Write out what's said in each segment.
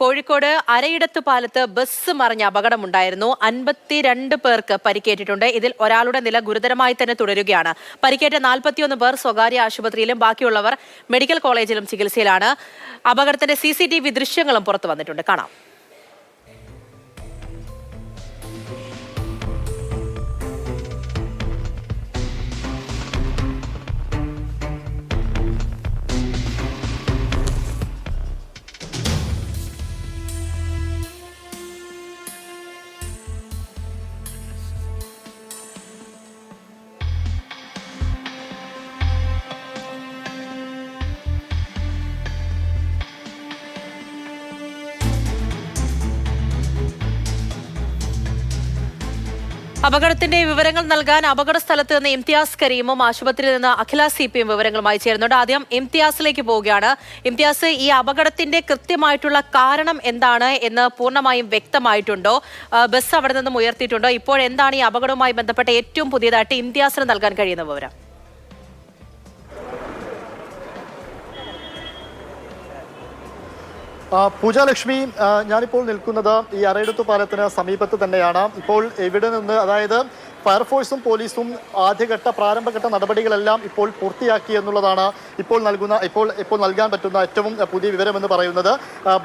കോഴിക്കോട് അരയിടത്ത് പാലത്ത് bus മറിഞ്ഞ അപകടമുണ്ടായിരുന്നു. അൻപത്തിരണ്ട് പേർക്ക് പരിക്കേറ്റിട്ടുണ്ട്. ഇതിൽ ഒരാളുടെ നില ഗുരുതരമായി തന്നെ തുടരുകയാണ്. പരിക്കേറ്റ നാൽപ്പത്തിയൊന്ന് പേർ സ്വകാര്യ ആശുപത്രിയിലും ബാക്കിയുള്ളവർ മെഡിക്കൽ കോളേജിലും ചികിത്സയിലാണ്. അപകടത്തിന്റെ സി ദൃശ്യങ്ങളും പുറത്തു വന്നിട്ടുണ്ട്. കാണാം. അപകടത്തിന്റെ വിവരങ്ങൾ നൽകാൻ അപകട സ്ഥലത്ത് നിന്ന് ഇംതിയാസ് കരീമും ആശുപത്രിയിൽ നിന്ന് അഖില സി പിയും വിവരങ്ങളുമായി ചേരുന്നുണ്ട്. ആദ്യം ഇംതിയാസിലേക്ക് പോവുകയാണ്. ഇംതിയാസ് ഈ അപകടത്തിന്റെ കൃത്യമായിട്ടുള്ള കാരണം എന്താണ് എന്ന് പൂർണമായും വ്യക്തമായിട്ടുണ്ടോ? ബസ് അവിടെ നിന്നും ഉയർത്തിയിട്ടുണ്ടോ? ഇപ്പോൾ എന്താണ് ഈ അപകടവുമായി ബന്ധപ്പെട്ട ഏറ്റവും പുതിയതായിട്ട് ഇംതിയാസിന് നൽകാൻ കഴിയുന്ന വിവരം? പൂജാലക്ഷ്മി ഞാനിപ്പോൾ നിൽക്കുന്നത് ഈ അരയിടത്തു പാലത്തിന് സമീപത്ത് തന്നെയാണ്. ഇപ്പോൾ ഇവിടെ നിന്ന് അതായത് ഫയർഫോഴ്സും പോലീസും ആദ്യഘട്ട പ്രാരംഭഘട്ട നടപടികളെല്ലാം ഇപ്പോൾ പൂർത്തിയാക്കി എന്നുള്ളതാണ് ഇപ്പോൾ നൽകുന്ന ഇപ്പോൾ ഇപ്പോൾ നൽകാൻ പറ്റുന്ന ഏറ്റവും പുതിയ വിവരം എന്ന് പറയുന്നത്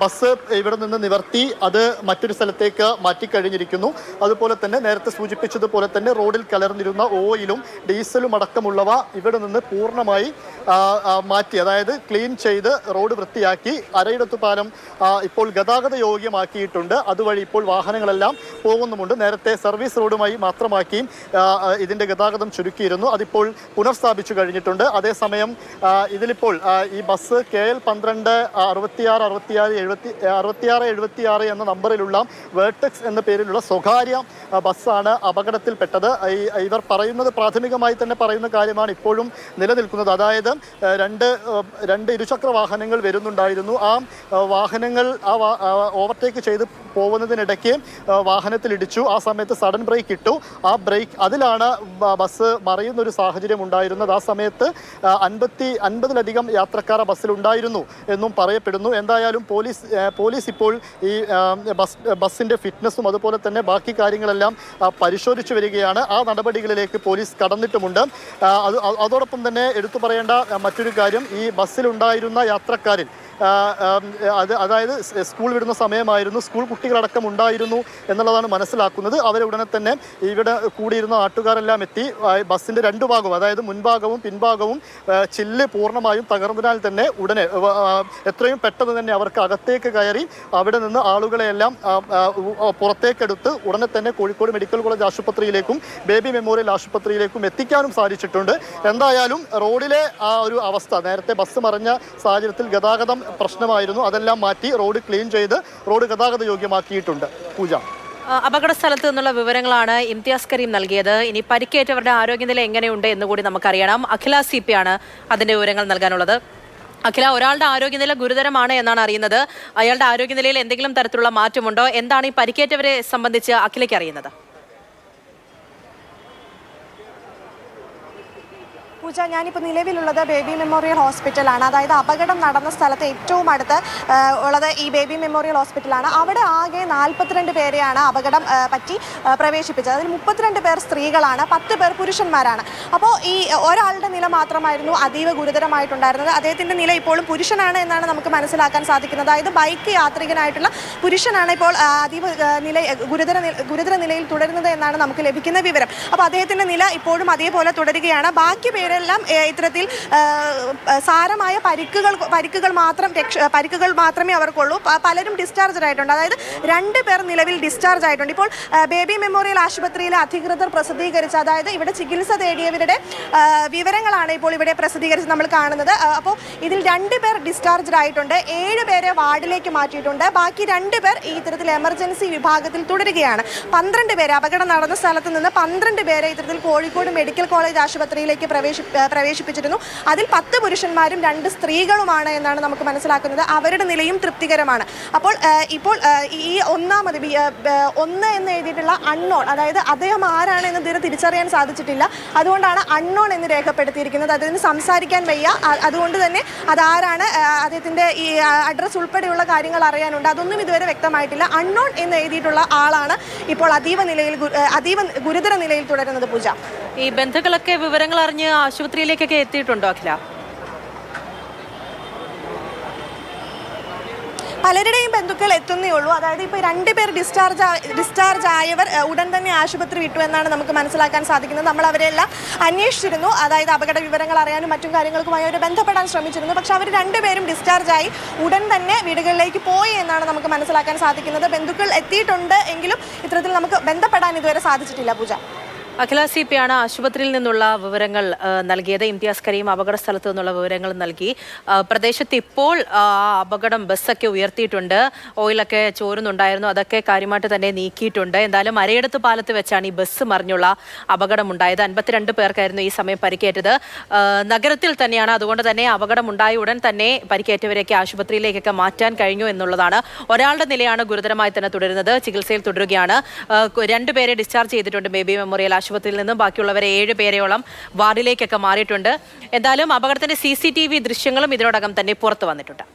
ബസ് ഇവിടെ നിന്ന് നിവർത്തി അത് മറ്റൊരു സ്ഥലത്തേക്ക് മാറ്റിക്കഴിഞ്ഞിരിക്കുന്നു. അതുപോലെ തന്നെ നേരത്തെ സൂചിപ്പിച്ചതുപോലെ തന്നെ റോഡിൽ കലർന്നിരുന്ന ഓയിലും ഡീസലും അടക്കമുള്ളവ ഇവിടെ നിന്ന് പൂർണമായി മാറ്റി അതായത് ക്ലീൻ ചെയ്ത് റോഡ് വൃത്തിയാക്കി അരയിടത്തു പാലം ഇപ്പോൾ ഗതാഗത യോഗ്യമാക്കിയിട്ടുണ്ട്. അതുവഴി ഇപ്പോൾ വാഹനങ്ങളെല്ലാം പോകുന്നുമുണ്ട്. നേരത്തെ സർവീസ് റോഡുമായി മാത്രമാക്കി ആ, ഇതിന്റെ ഗതാഗതം ചുരുക്കിയിരുന്നു. അതിപ്പോൾ പുനഃസ്ഥാപിച്ചു കഴിഞ്ഞിട്ടുണ്ട്. അതേസമയം ഇതിലിപ്പോൾ ഈ ബസ് കെ എൽ പന്ത്രണ്ട് അറുപത്തിയാറ് അറുപത്തിയാറ് എഴുപത്തി അറുപത്തിയാറ് എഴുപത്തിയാറ് എന്ന നമ്പറിലുള്ള വേർട്ടെക്സ് എന്ന പേരിലുള്ള സ്വകാര്യ ബസ്സാണ് അപകടത്തിൽപ്പെട്ടത്. ഇവർ പറയുന്നത് പ്രാഥമികമായി തന്നെ പറയുന്ന കാര്യമാണ് ഇപ്പോഴും നിലനിൽക്കുന്നത്. അതായത് രണ്ട് രണ്ട് ഇരുചക്ര വാഹനങ്ങൾ വരുന്നുണ്ടായിരുന്നു. ആ വാഹനങ്ങൾ ആ ഓവർടേക്ക് ചെയ്ത് പോകുന്നതിനിടയ്ക്ക് വാഹനത്തിലിടിച്ചു. ആ സമയത്ത് സഡൻ ബ്രേക്ക് ഇട്ടു. ആ ബ്രേക്ക് അതിലാണ് ബസ് മറിയുന്ന ഒരു സാഹചര്യം ഉണ്ടായിരുന്നത്. ആ സമയത്ത് അൻപത്തി അൻപതിലധികം യാത്രക്കാർ ബസ്സിലുണ്ടായിരുന്നു എന്നും പറയപ്പെടുന്നു. എന്തായാലും പോലീസ് പോലീസ് ഇപ്പോൾ ഈ ബസ് ബസ്സിന്റെ ഫിറ്റ്നസ്സും അതുപോലെ തന്നെ ബാക്കി കാര്യങ്ങളെല്ലാം പരിശോധിച്ചു വരികയാണ്. ആ നടപടികളിലേക്ക് പോലീസ് കടന്നിട്ടുമുണ്ട്. അത് അതോടൊപ്പം തന്നെ എടുത്തു പറയേണ്ട മറ്റൊരു കാര്യം ഈ ബസ്സിലുണ്ടായിരുന്ന യാത്രക്കാരിൽ അത് അതായത് സ്കൂൾ വിടുന്ന സമയമായിരുന്നു സ്കൂൾ കുട്ടികളടക്കം ഉണ്ടായിരുന്നു എന്നുള്ളതാണ് മനസ്സിലാക്കുന്നത്. അവരെ ഉടനെ തന്നെ ഇവിടെ കൂടിയിരുന്ന നാട്ടുകാരെല്ലാം എത്തി. ബസ്സിന്റെ രണ്ടു ഭാഗവും അതായത് മുൻഭാഗവും പിൻഭാഗവും ചില്ല് പൂർണമായും തകർന്നതിനാൽ തന്നെ ഉടനെ എത്രയും പെട്ടെന്ന് തന്നെ അവർക്ക് അകത്തേക്ക് കയറി അവിടെ നിന്ന് ആളുകളെയെല്ലാം പുറത്തേക്കെടുത്ത് ഉടനെ തന്നെ കോഴിക്കോട് മെഡിക്കൽ കോളേജ് ആശുപത്രിയിലേക്കും ബേബി മെമ്മോറിയൽ ആശുപത്രിയിലേക്കും എത്തിക്കാനും സാധിച്ചിട്ടുണ്ട്. എന്തായാലും റോഡിലെ ആ ഒരു അവസ്ഥ നേരത്തെ ബസ് മറിഞ്ഞ സാഹചര്യത്തിൽ ഗതാഗതം പ്രശ്നമായിരുന്നു. അതെല്ലാം മാറ്റി റോഡ് ക്ലീൻ ചെയ്ത് റോഡ് ഗതാഗത യോഗ്യമാക്കിയിട്ടുണ്ട്. പൂജ. അപകട സ്ഥലത്ത് നിന്നുള്ള വിവരങ്ങളാണ് ഇംതിയാസ് കരീം നൽകിയത്. ഇനി പരിക്കേറ്റവരുടെ ആരോഗ്യനില എങ്ങനെയുണ്ട് എന്ന് കൂടി നമുക്കറിയണം. അഖില സി പി ആണ് അതിന്റെ വിവരങ്ങൾ നൽകാനുള്ളത്. അഖില ഒരാളുടെ ആരോഗ്യനില ഗുരുതരമാണ് എന്നാണ് അറിയുന്നത്. അയാളുടെ ആരോഗ്യനിലയിൽ എന്തെങ്കിലും തരത്തിലുള്ള മാറ്റമുണ്ടോ? എന്താണ് ഈ പരിക്കേറ്റവരെ സംബന്ധിച്ച് അഖിലയ്ക്ക് അറിയുന്നത്? പൂജ. ഞാനിപ്പോൾ നിലവിലുള്ളത് ബേബി മെമ്മോറിയൽ ഹോസ്പിറ്റലാണ്. അതായത് അപകടം നടന്ന സ്ഥലത്ത് ഏറ്റവും അടുത്ത് ഉള്ളത് ഈ ബേബി മെമ്മോറിയൽ ഹോസ്പിറ്റലാണ്. അവിടെ ആകെ നാൽപ്പത്തിരണ്ട് പേരെയാണ് അപകടം പറ്റി പ്രവേശിപ്പിച്ചത്. അതിൽ മുപ്പത്തിരണ്ട് പേർ സ്ത്രീകളാണ് പത്ത് പേർ പുരുഷന്മാരാണ്. അപ്പോൾ ഈ ഒരാളുടെ നില മാത്രമായിരുന്നു അതീവ ഗുരുതരമായിട്ടുണ്ടായിരുന്നത്. അദ്ദേഹത്തിന്റെ നില ഇപ്പോഴും പുരുഷനാണ് എന്നാണ് നമുക്ക് മനസ്സിലാക്കാൻ സാധിക്കുന്നത്. അതായത് ബൈക്ക് യാത്രികനായിട്ടുള്ള പുരുഷനാണ് ഇപ്പോൾ അതീവ നില ഗുരുതര ഗുരുതര നിലയിൽ തുടരുന്നത് എന്നാണ് നമുക്ക് ലഭിക്കുന്ന വിവരം. അപ്പോൾ അദ്ദേഹത്തിന്റെ നില ഇപ്പോഴും അതേപോലെ തുടരുകയാണ്. ബാക്കി പേരെല്ലാം ഏ, ഇത്തരത്തിൽ സാരമായ പരിക്കുകൾ പരിക്കുകൾ മാത്രം രക്ഷ പരിക്കുകൾ മാത്രമേ അവർക്കുള്ളൂ. പലരും ഡിസ്ചാർജ് ആയിട്ടുണ്ട്. അതായത് രണ്ട് പേർ നിലവിൽ ഡിസ്ചാർജ് ആയിട്ടുണ്ട്. ഇപ്പോൾ ബേബി മെമ്മോറിയൽ ആശുപത്രിയിലെ അധികൃതർ പ്രസിദ്ധീകരിച്ച അതായത് ഇവിടെ ചികിത്സ തേടിയവരുടെ വിവരങ്ങളാണ് ഇപ്പോൾ ഇവിടെ പ്രസിദ്ധീകരിച്ച് നമ്മൾ കാണുന്നത്. അപ്പോൾ ഇതിൽ രണ്ട് പേർ ഡിസ്ചാർജ് ആയിട്ടുണ്ട്. ഏഴ് പേരെ വാർഡിലേക്ക് മാറ്റിയിട്ടുണ്ട്. ബാക്കി രണ്ട് പേർ ഈ ഇത്തരത്തിൽ എമർജൻസി വിഭാഗത്തിൽ തുടരുകയാണ്. പന്ത്രണ്ട് പേര് അപകടം നടന്ന സ്ഥലത്ത് നിന്ന് പന്ത്രണ്ട് പേരെ ഇത്തരത്തിൽ കോഴിക്കോട് മെഡിക്കൽ കോളേജ് ആശുപത്രിയിലേക്ക് പ്രവേശിപ്പിച്ചു. പ്രവേശിപ്പിച്ചിരുന്നു. അതിൽ പത്ത് പുരുഷന്മാരും രണ്ട് സ്ത്രീകളുമാണ് എന്നാണ് നമുക്ക് മനസ്സിലാക്കുന്നത്. അവരുടെ നിലയും തൃപ്തികരമാണ്. അപ്പോൾ ഇപ്പോൾ ഈ ഒന്നാമത് ഒന്ന് എന്ന് എഴുതിയിട്ടുള്ള അൺനോൺ അതായത് അദ്ദേഹം ആരാണ് എന്ന് ഇതുവരെ തിരിച്ചറിയാൻ സാധിച്ചിട്ടില്ല. അതുകൊണ്ടാണ് അൺനോൺ എന്ന് രേഖപ്പെടുത്തിയിരിക്കുന്നത്. അതിന് സംസാരിക്കാൻ വയ്യ. അതുകൊണ്ട് തന്നെ അതാരാണ് അദ്ദേഹത്തിന്റെ ഈ അഡ്രസ്സ് ഉൾപ്പെടെയുള്ള കാര്യങ്ങൾ അറിയാനുണ്ട്. അതൊന്നും ഇതുവരെ വ്യക്തമായിട്ടില്ല. അൺനോൺ എന്ന് എഴുതിയിട്ടുള്ള ആളാണ് ഇപ്പോൾ അതീവ നിലയിൽ അതീവ ഗുരുതര നിലയിൽ തുടരുന്നത് പൂജ. ഈ ബന്ധുക്കളൊക്കെ വിവരങ്ങൾ അറിഞ്ഞ് ആശുപത്രിയിലേക്കൊക്കെ എത്തിയിട്ടുണ്ടോ അഖില? പലരുടെയും ബന്ധുക്കൾ എത്തുന്നേ ഉള്ളൂ. അതായത് ഇപ്പോൾ രണ്ട് പേർ ഡിസ്ചാർജ് ഡിസ്ചാർജ് ആയവർ ഉടൻ തന്നെ ആശുപത്രി വിട്ടു എന്നാണ് നമുക്ക് മനസ്സിലാക്കാൻ സാധിക്കുന്നത്. നമ്മൾ അവരെല്ലാം അന്വേഷിച്ചിരുന്നു. അതായത് അപകട വിവരങ്ങൾ അറിയാനും മറ്റും കാര്യങ്ങൾക്കുമായി അവരെ ബന്ധപ്പെടാൻ ശ്രമിച്ചിരുന്നു. പക്ഷേ അവർ രണ്ടുപേരും ഡിസ്ചാർജ് ആയി ഉടൻ തന്നെ വീടുകളിലേക്ക് പോയി എന്നാണ് നമുക്ക് മനസ്സിലാക്കാൻ സാധിക്കുന്നത്. ബന്ധുക്കൾ എത്തിയിട്ടുണ്ട് എങ്കിലും ഇത്തരത്തിൽ നമുക്ക് ബന്ധപ്പെടാൻ ഇതുവരെ സാധിച്ചിട്ടില്ല പൂജ. അഖില സി പി ആണ് ആശുപത്രിയിൽ നിന്നുള്ള വിവരങ്ങൾ നൽകിയത്. ഇംതിയാസ് കരീം അപകട സ്ഥലത്ത് നിന്നുള്ള വിവരങ്ങൾ നൽകി. പ്രദേശത്ത് ഇപ്പോൾ അപകടം ബസ്സൊക്കെ ഉയർത്തിയിട്ടുണ്ട്. ഓയിലൊക്കെ ചോരുന്നുണ്ടായിരുന്നു. അതൊക്കെ കാര്യമായിട്ട് തന്നെ നീക്കിയിട്ടുണ്ട്. എന്തായാലും അരയിടത്ത് പാലത്ത് വെച്ചാണ് ഈ ബസ് മറിഞ്ഞുള്ള അപകടമുണ്ടായത്. അൻപത്തിരണ്ട് പേർക്കായിരുന്നു ഈ സമയം പരിക്കേറ്റത്. നഗരത്തിൽ തന്നെയാണ്. അതുകൊണ്ട് തന്നെ അപകടമുണ്ടായ ഉടൻ തന്നെ പരിക്കേറ്റവരെയൊക്കെ ആശുപത്രിയിലേക്കൊക്കെ മാറ്റാൻ കഴിഞ്ഞു എന്നുള്ളതാണ് ഒരാളുടെ നിലയാണ് ഗുരുതരമായി തന്നെ തുടരുന്നത്. ചികിത്സയിൽ തുടരുകയാണ്. രണ്ടുപേരെ ഡിസ്ചാർജ് ചെയ്തിട്ടുണ്ട് ബേബി മെമ്മോറിയൽ ആശുപത്രിയിൽ നിന്നും ബാക്കിയുള്ളവരെ ഏഴ് പേരെയോളം വാർഡിലേക്കൊക്കെ മാറിയിട്ടുണ്ട്. എന്തായാലും അപകടത്തിന്റെ സി ദൃശ്യങ്ങളും ഇതിനോടകം തന്നെ പുറത്തു വന്നിട്ടുണ്ട്.